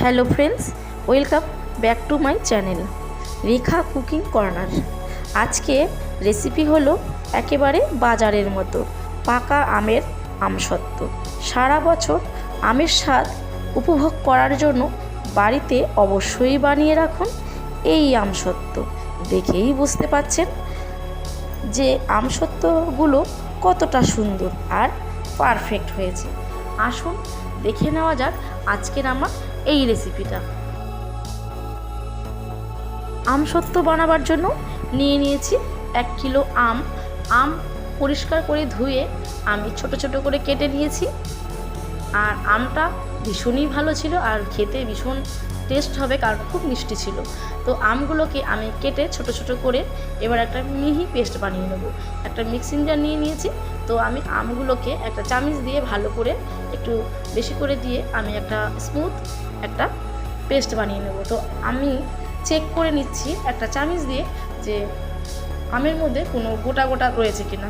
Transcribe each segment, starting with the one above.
Hello friends welcome back to my channel Rekha cooking corner আজকে recipe হলো একেবারে বাজারের মতো, পাকা আমের আমসত্ত্ব সারা বছর আমের স্বাদ উপভোগ করার জন্য বাড়িতে অবশ্যই বানিয়ে রাখুন এই আমসত্ত্ব দেখেই বুঝতে পাচ্ছেন যে আমসত্ত্বগুলো কতটা সুন্দর আর পারফেক্ট হয়েছে। আসুন দেখে নেওয়া যাক আজকের আমার এই রেসিপিটা আমসত্ত্ব বানাবার জন্য নিয়ে নিয়েছি এক কিলো আম। আম পরিষ্কার করে ধুয়ে আমি ছোট ছোট করে কেটে নিয়েছি। আর আমটা ভীষণই ভালো ছিল আর খেতে ভীষণ টেস্ট হবে কারণ খুব মিষ্টি ছিল। তো আমগুলোকে আমি কেটে ছোট ছোট করে এবার একটা মিহি পেস্ট বানিয়ে নেব। একটা মিক্সিং জার নিয়ে নিয়েছি। তো আমি আমগুলোকে একটা চামিচ দিয়ে ভালো করে একটু বেশি করে দিয়ে আমি একটা স্মুথ একটা পেস্ট বানিয়ে নেব। তো আমি চেক করে নিচ্ছি একটা চামিচ দিয়ে যে আমের মধ্যে কোনো গোটা গোটা রয়েছে কিনা।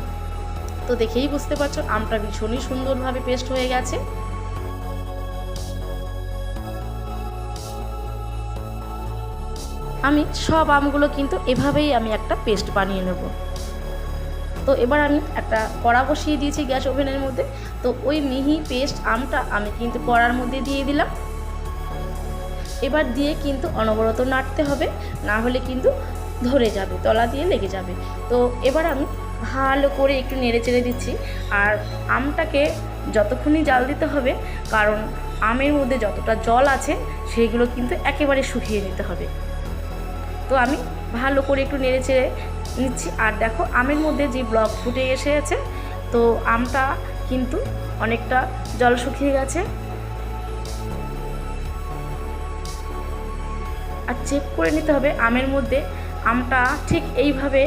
তো দেখেই বুঝতে পারছ, আমটা ভীষণই সুন্দরভাবে পেস্ট হয়ে গেছে। আমি সব আমগুলো কিন্তু এভাবেই আমি একটা পেস্ট বানিয়ে নেব। তো এবার আমি একটা কড়া বসিয়ে দিয়েছি গ্যাস ওভেনের মধ্যে। তো ওই মিহি পেস্ট আমটা আমি কিন্তু কড়ার মধ্যে দিয়ে দিলাম। এবার দিয়ে কিন্তু অনবরত নাড়তে হবে, না হলে কিন্তু ধরে যাবে, তলা দিয়ে লেগে যাবে। তো এবার আমি ভালো করে একটু নেড়ে চেড়ে দিচ্ছি। আর আমটাকে যতক্ষণই জাল দিতে হবে, কারণ আমের মধ্যে যতটা জল আছে, সেইগুলো কিন্তু একেবারে শুকিয়ে নিতে হবে। তো আমি ভালো করে একটু নেড়ে চেড়ে নিচ্ছি। আর দেখো, আমের মধ্যে যে ব্লক ফুটে এসে আছে তো আমটা কিন্তু অনেকটা জল শুকিয়ে গেছে। আর চেক করে নিতে হবে, আমের মধ্যে আমটা ঠিক এইভাবে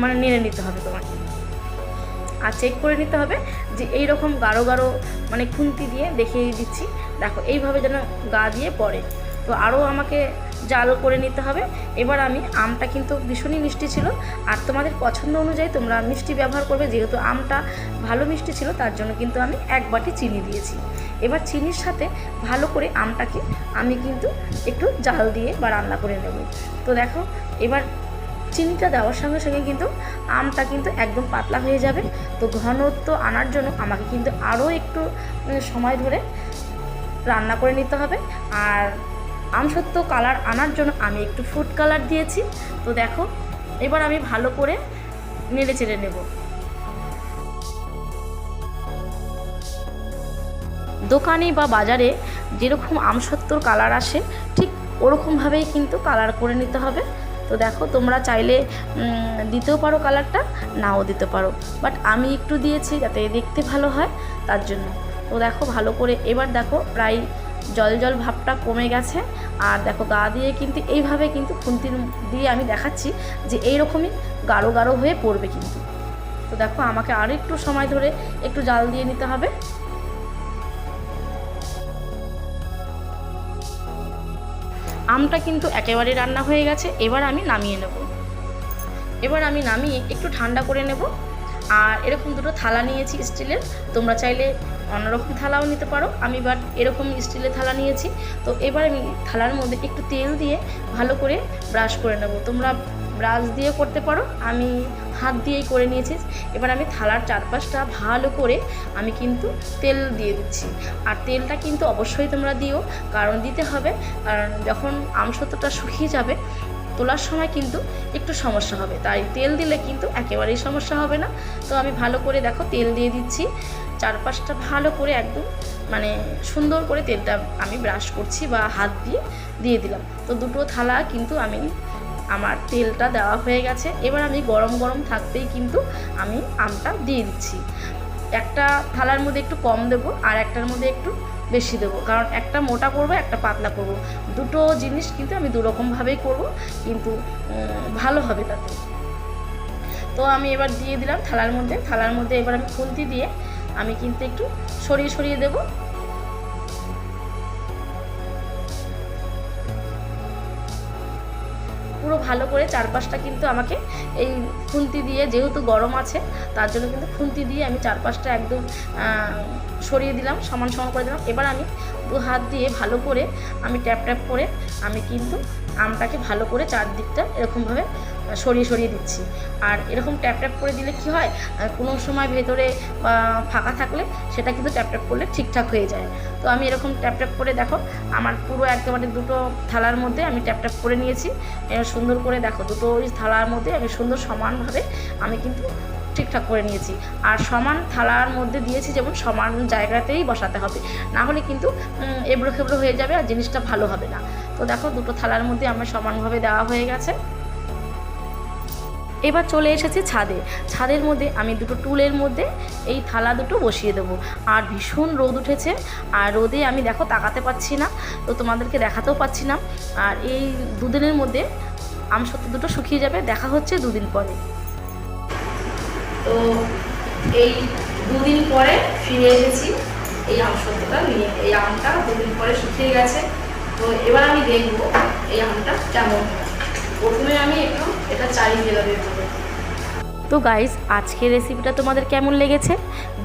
মানে নেড়ে নিতে হবে তোমাকে। আর চেক করে নিতে হবে যে এই রকম গাঢ় গাঢ় মানে খুন্তি দিয়ে দেখিয়ে দিচ্ছি। দেখো, এইভাবে যেন গা দিয়ে পড়ে। তো আরও আমাকে জাল করে নিতে হবে। এবার আমি আমটা কিন্তু ভীষণই মিষ্টি ছিল। আর তোমাদের পছন্দ অনুযায়ী তোমরা মিষ্টি ব্যবহার করবে। যেহেতু আমটা ভালো মিষ্টি ছিল, তার জন্য কিন্তু আমি এক বাটি চিনি দিয়েছি। এবার চিনির সাথে ভালো করে আমটাকে আমি কিন্তু একটু জাল দিয়ে বা রান্না করে নেব। তো দেখো, এবার চিনিটা দেওয়ার সঙ্গে সঙ্গে কিন্তু আমটা কিন্তু একদম পাতলা হয়ে যাবে। তো ঘনত্ব আনার জন্য আমাকে কিন্তু আরও একটু সময় ধরে রান্না করে নিতে হবে। আর আমসত্ত্ব কালার আনার জন্য আমি একটু ফুড কালার দিয়েছি। তো দেখো, এবার আমি ভালো করে নেড়ে চেড়ে নেব। দোকানে বা বাজারে যেরকম আমসত্ত্বর কালার আসে, ঠিক ওরকমভাবেই কিন্তু কালার করে নিতে হবে। তো দেখো, তোমরা চাইলে দিতেও পারো কালারটা, নাও দিতে পারো। বাট আমি একটু দিয়েছি যাতে দেখতে ভালো হয়, তার জন্য। তো দেখো, ভালো করে এবার দেখো, প্রায় জল জল ভাবটা কমে গেছে। আর দেখো গা দিয়ে কিন্তু এইভাবে কিন্তু খুন্তি দিয়ে আমি দেখাচ্ছি যে এই রকমই গাঢ় গাঢ় হয়ে পড়বে কিন্তু। তো দেখো আমাকে আরও একটু সময় ধরে একটু জাল দিয়ে নিতে হবে। আমটা কিন্তু একেবারে রান্না হয়ে গেছে, এবার আমি নামিয়ে নেব। এবার আমি নামিয়ে একটু ঠান্ডা করে নেব। আর এরকম দুটো থালা নিয়েছি স্টিলের, তোমরা চাইলে অন্যরকম থালাও নিতে পারো। আমি বাট এরকম স্টিলের থালা নিয়েছি। তো এবার আমি থালার মধ্যে একটু তেল দিয়ে ভালো করে ব্রাশ করে নেব। তোমরা ব্রাশ দিয়ে করতে পারো। আমি হাত দিয়েই করে নিয়েছি। এবার আমি থালার চারপাশটা ভালো করে আমি কিন্তু তেল দিয়ে দিচ্ছি। আর তেলটা কিন্তু অবশ্যই তোমরা দিও, কারণ দিতে হবে। কারণ যখন আমসত্বটা শুকিয়ে যাবে, তোলার সময় কিন্তু একটু সমস্যা হবে। তাই তেল দিলে কিন্তু একেবারেই সমস্যা হবে না। তো আমি ভালো করে দেখো তেল দিয়ে দিচ্ছি। চারপাশটা ভালো করে একদম মানে সুন্দর করে তেলটা আমি ব্রাশ করছি বা হাত দিয়ে দিয়ে দিলাম। তো দুটো থালা কিন্তু আমি আমার তেলটা দেওয়া হয়ে গেছে। এবার আমি গরম গরম থাকতেই কিন্তু আমি আমটা দিয়ে দিচ্ছি। একটা থালার মধ্যে একটু কম দেবো আর একটার মধ্যে একটু বেশি দেবো। কারণ একটা মোটা করব, একটা পাতলা করব। দুটো জিনিস কিন্তু আমি দুরকমভাবেই করব, কিন্তু ভালো হবে তাতে। তো আমি এবার দিয়ে দিলাম থালার মধ্যে। থালার মধ্যে এবার আমি খুন্তি দিয়ে আমি কিন্তু একটু সরিয়ে সরিয়ে দেবো। পুরো ভালো করে চারপাশটা কিন্তু আমাকে এই খুন্তি দিয়ে, যেহেতু গরম আছে, তার জন্য কিন্তু খুন্তি দিয়ে আমি চারপাশটা একদম সরিয়ে দিলাম, সমান সমান করে দিলাম। এবার আমি দু হাত দিয়ে ভালো করে আমি ট্যাপ ট্যাপ করে আমি কিন্তু আমটাকে ভালো করে চারদিকটা এরকমভাবে সরিয়ে সরিয়ে দিচ্ছি। আর এরকম ট্যাপ ট্যাপ করে দিলে কি হয়? কোনো সময় ভেতরে ফাঁকা থাকলে সেটা কিন্তু ট্যাপ ট্যাপ করলে ঠিকঠাক হয়ে যায়। তো আমি এরকম ট্যাপ ট্যাপ করে দেখো, আমার পুরো একেবারে দুটো থালার মধ্যে আমি ট্যাপ ট্যাপ করে নিয়েছি। সুন্দর করে দেখো, দুটো ওই থালার মধ্যে আমি সুন্দর সমানভাবে আমি কিন্তু ঠিকঠাক করে নিয়েছি। আর সমান থালার মধ্যে দিয়েছি যেমন সমান জায়গাতেই বসাতে হবে। না হলে কিন্তু এবড়ো খেবড়ো হয়ে যাবে আর জিনিসটা ভালো হবে না। তো দেখো, দুটো থালার মধ্যে আমার সমানভাবে দেওয়া হয়ে গেছে। এবার চলে এসেছি ছাদে। ছাদের মধ্যে আমি দুটো টুলের মধ্যে এই থালা দুটো বসিয়ে দেবো। আর ভীষণ রোদ উঠেছে। আর রোদে আমি দেখো তাকাতে পাচ্ছি না, তো তোমাদেরকে দেখাতেও পাচ্ছি না। আর এই দুদিনের মধ্যে আমসত্ত্ব দুটো শুকিয়ে যাবে, দেখা হচ্ছে দুদিন পরে। তো এই দুদিন পরে ফিরে এসেছি এই আমসত্ত্বটা নিয়ে। এই আমটা দুদিন পরে শুকিয়ে গেছে। তো এবার আমি দেখব এই আমটা কেমন। প্রথমে আমি একটু এটা চারি তো গাইস আজকের রেসিপিটা তোমাদের কেমন লেগেছে?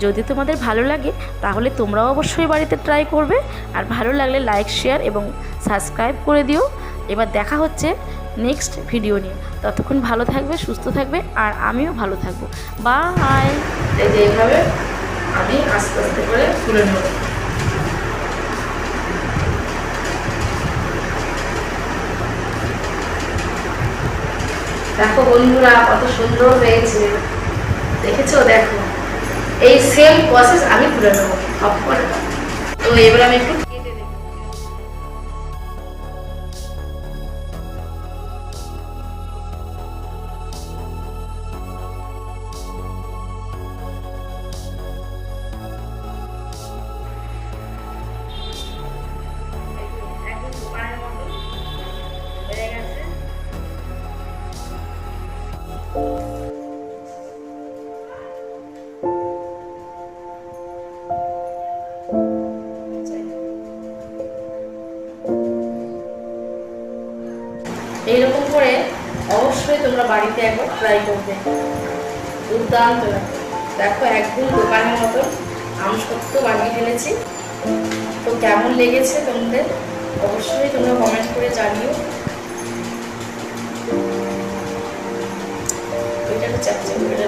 যদি তোমাদের ভালো লাগে তাহলে তোমরাও অবশ্যই বাড়িতে ট্রাই করবে। আর ভালো লাগলে লাইক শেয়ার এবং সাবস্ক্রাইব করে দিও। এবার দেখা হচ্ছে নেক্সট ভিডিও নিয়ে। ততক্ষণ ভালো থাকবে সুস্থ থাকবে আর আমিও ভালো থাকব। বাই এই যে এইভাবে আমি আস্তে আস্তে করে তুলে নেব। দেখো বন্ধুরা, কত সুন্দর হয়েছে। দেখেছ? দেখো। এই সেম প্রসেস আমি তুলে নেব। সব করে তো এবার আমি একটু বাড়িতে একবার ট্রাই করবে দুর্দান্ত লাগে দেখো একদম দোকানের মতো আম সত্য বানিয়ে ফেলেছি। তো কেমন লেগেছে তোমাদের? অবশ্যই তোমরা কমেন্ট করে জানিও। ওইটা চাপচাপ ওইটা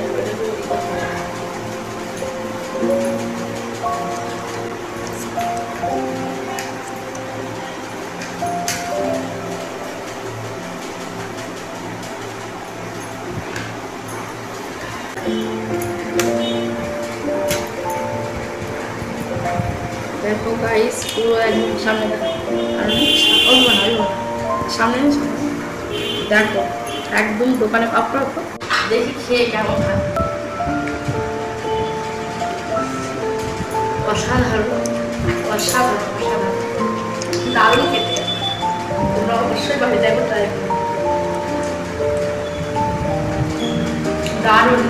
দেখো গাইস পুরো একদম সামনে দেখো। সামনে দেখো, একদম দোকানে পাপড় দেখি খেয়ে কেমন হয়। অসাধারণ অসাধারণ অসাধারণ। দারুণ খেতে। তোমরা অবশ্যই বাড়ি দেখো তাই করো। দারুণ।